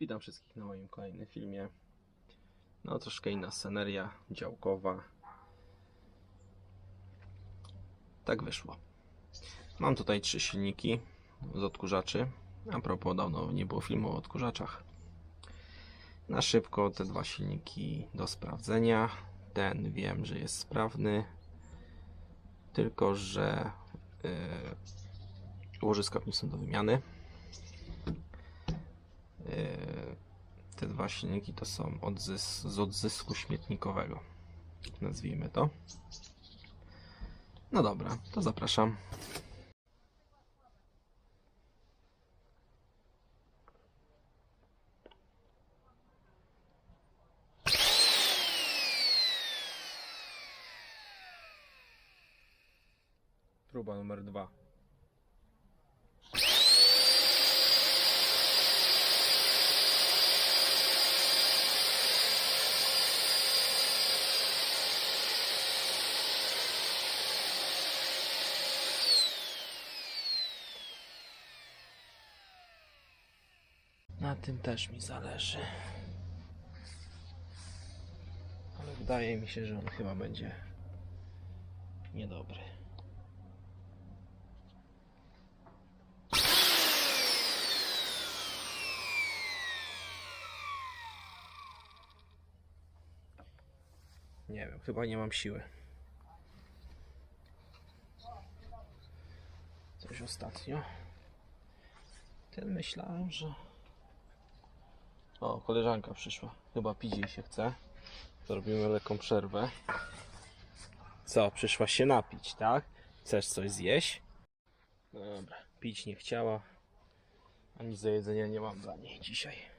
Witam wszystkich na moim kolejnym filmie. No troszkę inna sceneria, działkowa. Tak wyszło. Mam tutaj trzy silniki z odkurzaczy. A propos, dawno nie było filmu o odkurzaczach. Na szybko te dwa silniki do sprawdzenia. Ten wiem, że jest sprawny. Tylko, że yy, łożyska są do wymiany. Yy, te dwa silniki to są odzys z odzysku śmietnikowego. Nazwijmy to. No dobra, to zapraszam. Próba numer dwa. Na tym też mi zależy. Ale wydaje mi się, że on chyba będzie niedobry. Nie wiem, chyba nie mam siły. Coś ostatnio. Ten myślałem, że. O, koleżanka przyszła. Chyba pić jej się chce. Zrobimy lekką przerwę. Co, przyszła się napić, tak? Chcesz coś zjeść? Dobra, pić nie chciała. A nic do jedzenia nie mam dla niej dzisiaj.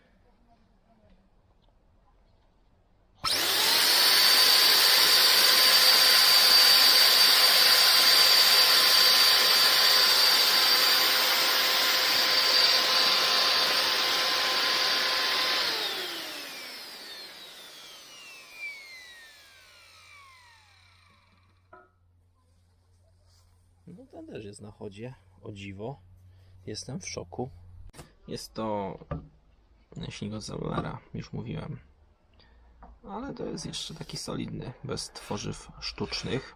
No ten też jest na chodzie. O dziwo. Jestem w szoku. Jest to od Zellera, już mówiłem. Ale to jest jeszcze taki solidny, bez tworzyw sztucznych.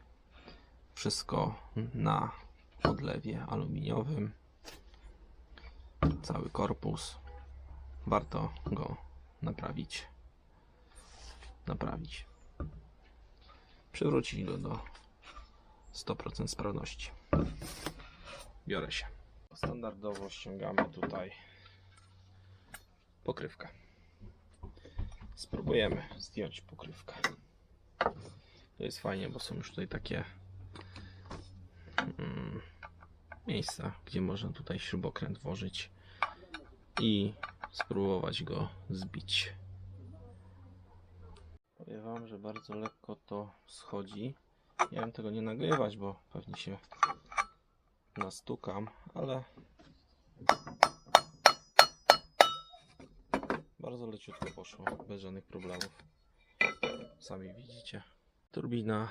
Wszystko na podlewie aluminiowym. Cały korpus. Warto go naprawić. Naprawić. Przywrócić go do 100% sprawności. Biorę się. Standardowo ściągamy tutaj pokrywkę. Spróbujemy zdjąć pokrywkę. To jest fajnie, bo są już tutaj takie mm, miejsca, gdzie można tutaj śrubokręt włożyć i spróbować go zbić. Powiem Wam, że bardzo lekko to schodzi. Miałem tego nie nagrywać, bo pewnie się nastukam, ale bardzo leciutko poszło, bez żadnych problemów. Sami widzicie. Turbina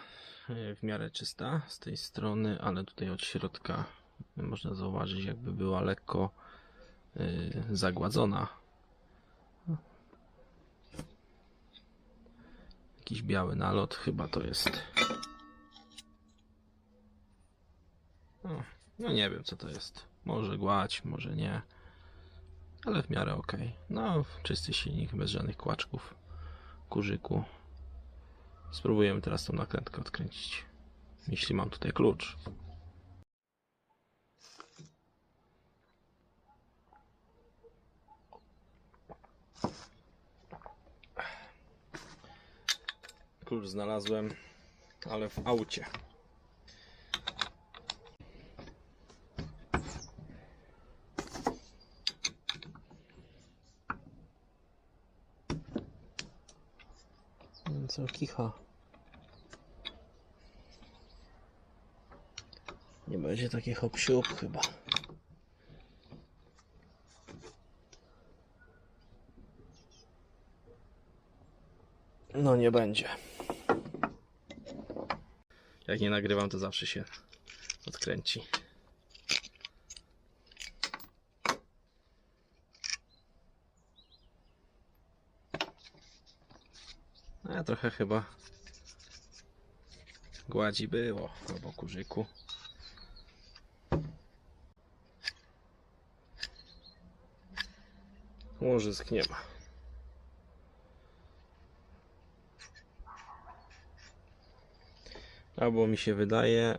e, w miarę czysta z tej strony, ale tutaj od środka można zauważyć, jakby była lekko e, zagładzona. Jakiś biały nalot, chyba to jest. No, nie wiem co to jest. Może gładź, może nie. Ale w miarę ok. No, czysty silnik, bez żadnych kłaczków, kurzyku. Spróbujemy teraz tą nakrętkę odkręcić. Jeśli mam tutaj klucz. Klucz znalazłem, ale w aucie. Co kicha? Nie będzie taki hop chyba. No nie będzie. Jak nie nagrywam, to zawsze się odkręci. Trochę chyba gładzi było albo kurzyku. Łożysk nie ma. Albo mi się wydaje,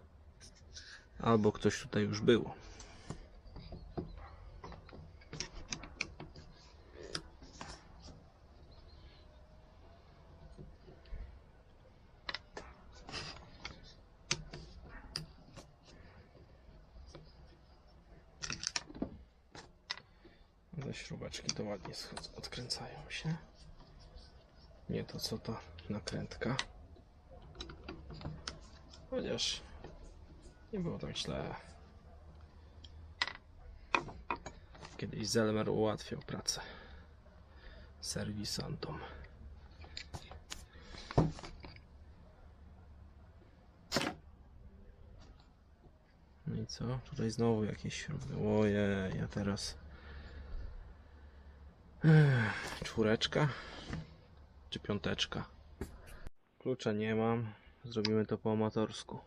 albo ktoś tutaj już był. Śrubeczki to ładnie odkręcają się. Nie to co to nakrętka. Chociaż nie było tak źle. Kiedyś Zelmer ułatwiał pracę serwisantom. No i co? Tutaj znowu jakieś śruby. Oje, ja teraz. Czwóreczka czy piąteczka. Klucza nie mam. Zrobimy to po amatorsku.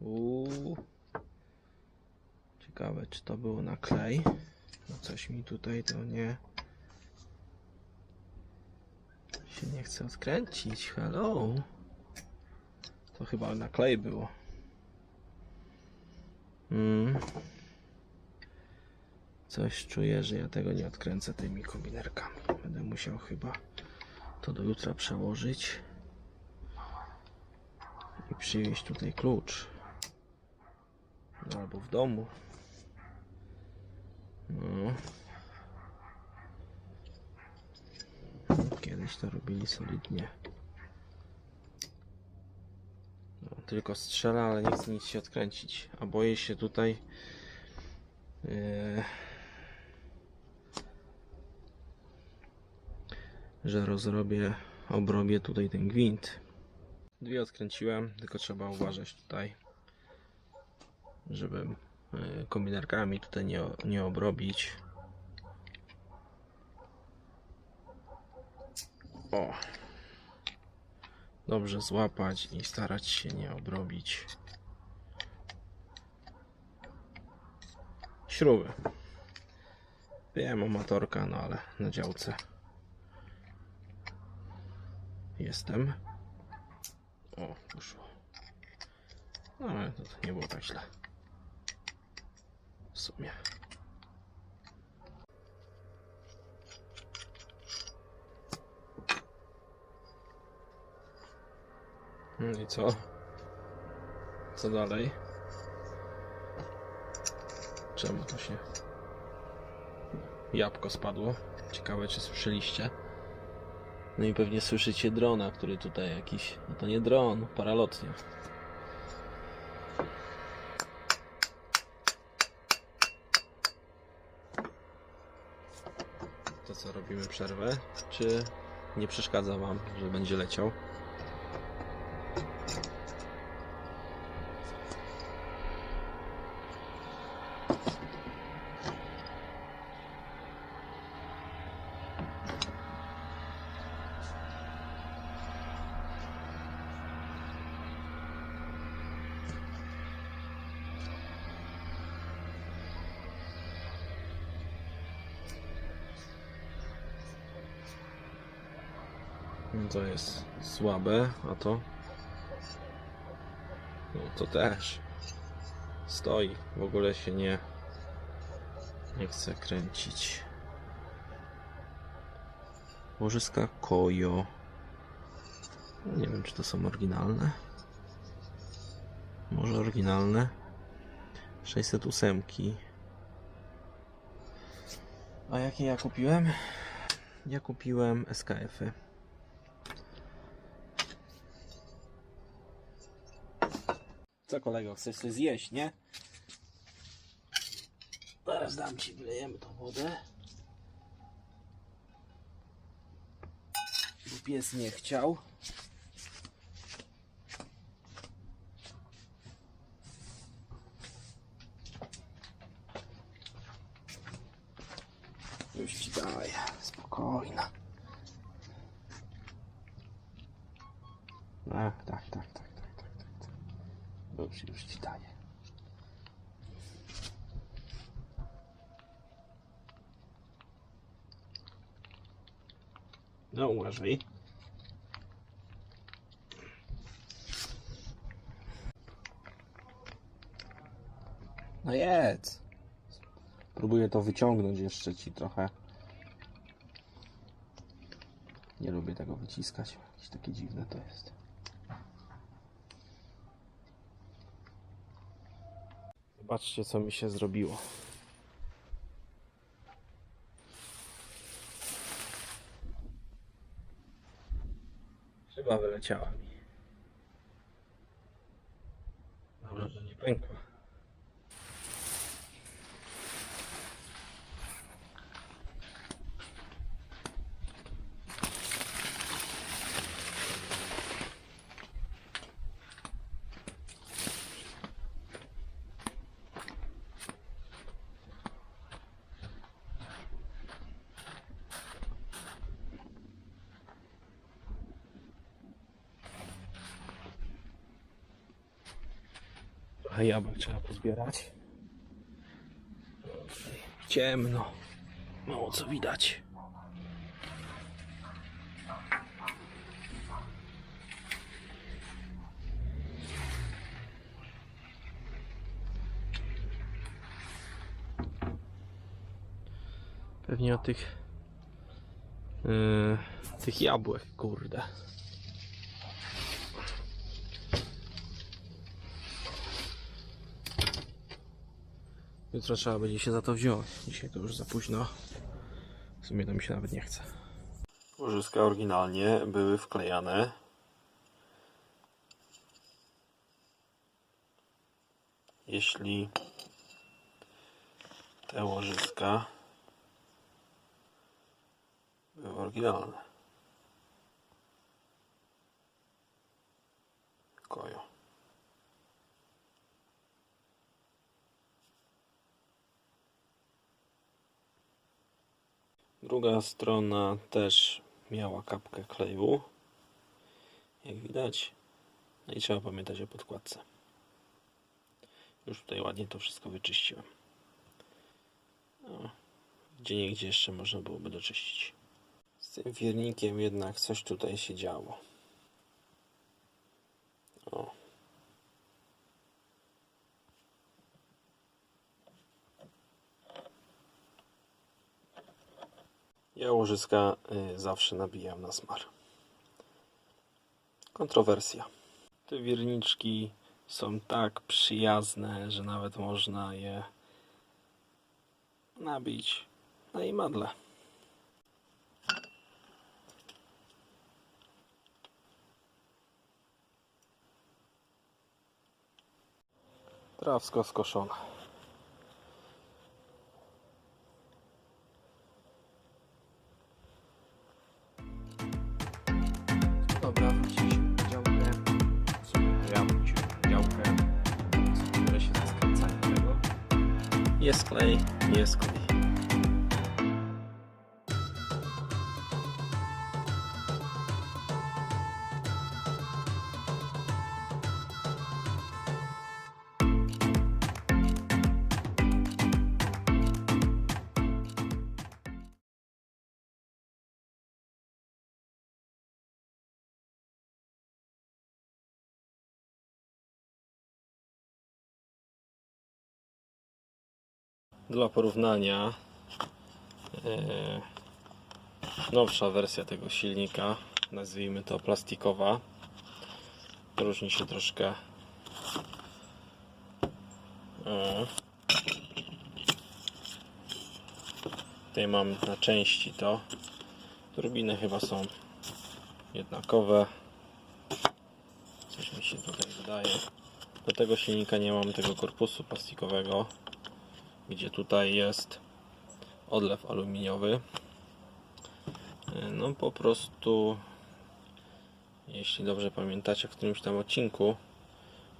Uuu. Ciekawe, czy to było na klej. No coś mi tutaj to nie. Się nie chce odkręcić. Hello. To chyba na klej było. Mm. Coś czuję, że ja tego nie odkręcę tymi kombinerkami. Będę musiał chyba to do jutra przełożyć i przywieźć tutaj klucz. No, albo w domu. No. Kiedyś to robili solidnie. No, tylko strzela, ale nie chce nic się odkręcić. A boję się tutaj. Yy, że rozrobię, obrobię tutaj ten gwint. Dwie odkręciłem, tylko trzeba uważać tutaj, żeby y, kombinerkami tutaj nie, nie obrobić. O! Dobrze złapać i starać się nie obrobić. Śruby. Wiem, amatorka, no ale na działce jestem. O, poszło. No ale to, nie było tak źle. W sumie. No i co? Co dalej? Czemu to się... Jabłko spadło. Ciekawe, czy słyszeliście? No i pewnie słyszycie drona, który tutaj jakiś. No to nie dron, paralotnia. To co, robimy przerwę? Czy nie przeszkadza Wam, że będzie leciał? To jest słabe, a to. No to też. Stoi. W ogóle się nie. Nie chce kręcić. Łożyska Kojo. Nie wiem, czy to są oryginalne. Może oryginalne. 608. A jakie ja kupiłem? Ja kupiłem SKF-y. Co kolego, chcesz coś zjeść, nie? Zaraz dam ci, wylejemy tą wodę. pies nie chciał. Już ci daję, spokojna. Tak, tak, tak, tak, tak, tak, tak. tak. Już, już ci daję. No uważaj. No jedz. Próbuję to wyciągnąć jeszcze ci trochę. Nie lubię tego wyciskać. Jakieś takie dziwne to jest. Zobaczcie co mi się zrobiło. Chyba wyleciała mi. Dobra, że nie pękła. Trochę jabłek trzeba pozbierać. Ciemno. Mało co widać. Pewnie o tych yy, tych jabłek, kurde. Jutro trzeba będzie się za to wziąć. Dzisiaj to już za późno. W sumie to mi się nawet nie chce. Łożyska oryginalnie były wklejane. Jeśli te łożyska były oryginalne. Kojo. Druga strona też miała kapkę kleju. Jak widać. No i trzeba pamiętać o podkładce. Już tutaj ładnie to wszystko wyczyściłem. No, gdzie niegdzie jeszcze można byłoby doczyścić. Z tym wiernikiem jednak coś tutaj się działo. O. Ja łożyska y, zawsze nabijam na smar. Kontrowersja. Te wierniczki są tak przyjazne, że nawet można je nabić na imadle. Trawsko skoszone. Klej, Dla porównania e, nowsza wersja tego silnika, nazwijmy to plastikowa, różni się troszkę. O. Tutaj mam na części to. Turbiny chyba są jednakowe. Coś mi się tutaj wydaje. Do tego silnika nie mam tego korpusu plastikowego gdzie tutaj jest odlew aluminiowy. No po prostu Jeśli dobrze pamiętacie, w którymś tam odcinku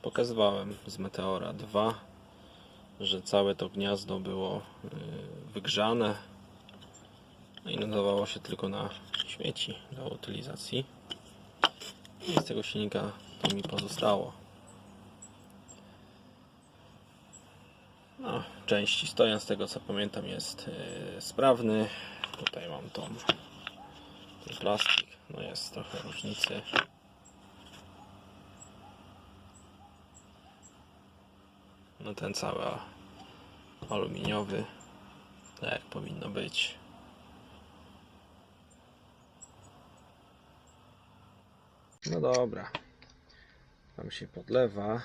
pokazywałem z Meteora 2, że całe to gniazdo było yy, wygrzane i nadawało się tylko na śmieci do utylizacji. I z tego silnika to mi pozostało. No, części stojan z tego co pamiętam jest yy, sprawny. Tutaj mam tą ten plastik. No jest trochę różnicy. No ten cały aluminiowy. Tak jak powinno być. No dobra. Tam się podlewa.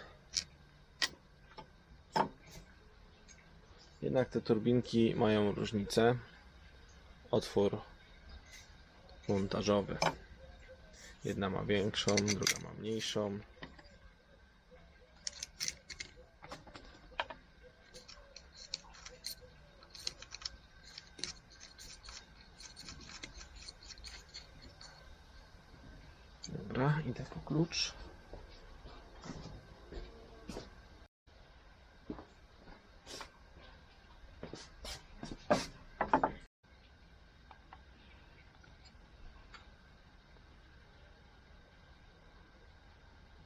Jednak te turbinki mają różnicę. Otwór montażowy. Jedna ma większą, druga ma mniejszą. Dobra, idę po klucz.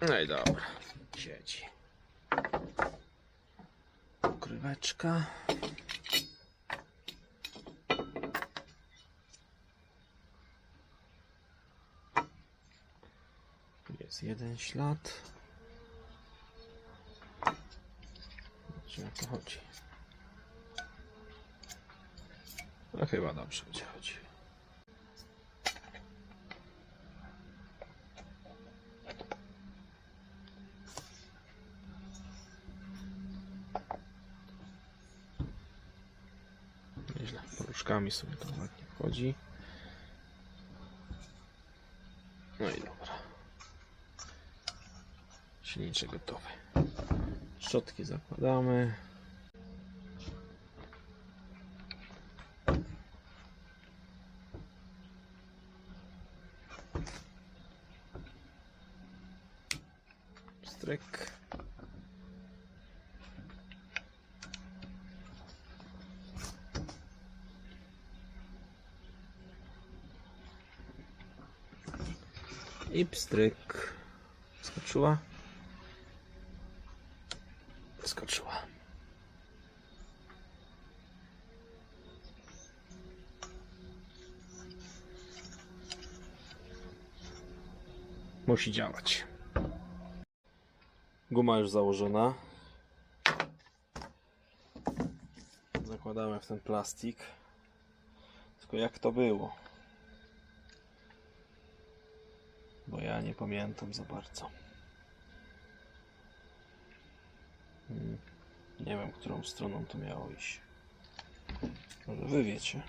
No i dobra, siedzi. Ukryweczka. Jest jeden ślad. To chodzi. No chyba dobrze będzie chodzi. Poruszkami sobie to ładnie wchodzi. No i dobra. Silniczek gotowy. Szczotki zakładamy. I pstryk. Skoczyła? Skoczyła. Musi działać. Guma już założona. Zakładamy w ten plastik. Tylko jak to było? Bo ja nie pamiętam za bardzo. Hmm, Nie wiem, którą stroną to miało iść. Może wy wiecie.